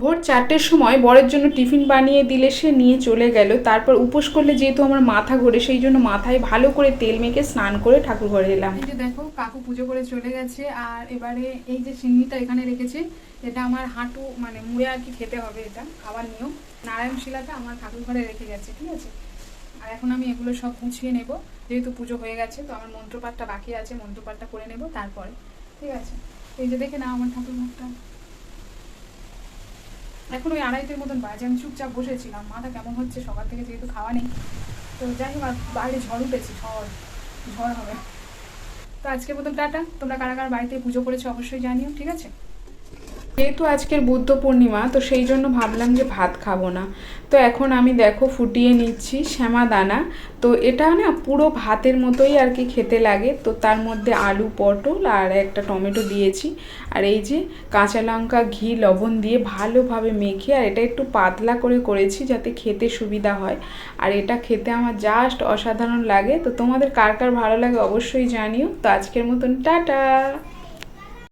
ভোর চারটের সময় বরের জন্য টিফিন বানিয়ে দিলে সে নিয়ে চলে গেল। তারপর উপোস করলে যেহেতু আমার মাথা ঘোরে, সেই জন্য মাথায় ভালো করে তেল মেখে স্নান করে ঠাকুর ঘরে এলাম। এই যে দেখো, কাকু পুজো করে চলে গেছে, আর এবারে এই যে সিন্নিটা এখানে রেখেছে, এটা আমার হাঁটু মানে মুড়ে আর কি খেতে হবে এটা, খাবার নিয়ম। নারায়ণ শিলাটা আমার ঠাকুর ঘরে রেখে গেছে, ঠিক আছে? আর এখন আমি এগুলো সব গুছিয়ে নেব, যেহেতু পুজো হয়ে গেছে, তো আমার মন্ত্রপাঠটা বাকি আছে, মন্ত্রপাঠটা করে নেব তারপরে, ঠিক আছে? এই যে দেখে না আমার ঠাকুর মুখটা এখন ওই আড়াইটের মতন বাজে। আমি চুপচাপ বসেছিলাম। মাথা কেমন হচ্ছে? সকাল থেকে যেহেতু খাওয়া নেই। তো যাই হোক বাইরে ঝড় উঠেছে, ঝড় ঝড় হবে। তো আজকের মতন টাটা। তোমরা কারা কারা বাড়িতে পুজো করেছ অবশ্যই জানিও, ঠিক আছে? যেহেতু আজকের বুদ্ধ পূর্ণিমা, তো সেই জন্য ভাবলাম যে ভাত খাব না। তো এখন আমি দেখো ফুটিয়ে নিচ্ছি শ্যামা দানা। তো এটা না পুরো ভাতের মতোই আর কি খেতে লাগে। তো তার মধ্যে আলু, পটল আর একটা টমেটো দিয়েছি। আর এই যে কাঁচা লঙ্কা, ঘি, লবণ দিয়ে ভালোভাবে মেখে আর এটা একটু পাতলা করে করেছি যাতে খেতে সুবিধা হয়। আর এটা খেতে আমার জাস্ট অসাধারণ লাগে। তো তোমাদের কার কার ভালো লাগে অবশ্যই জানিও। তো আজকের মতন টাটা!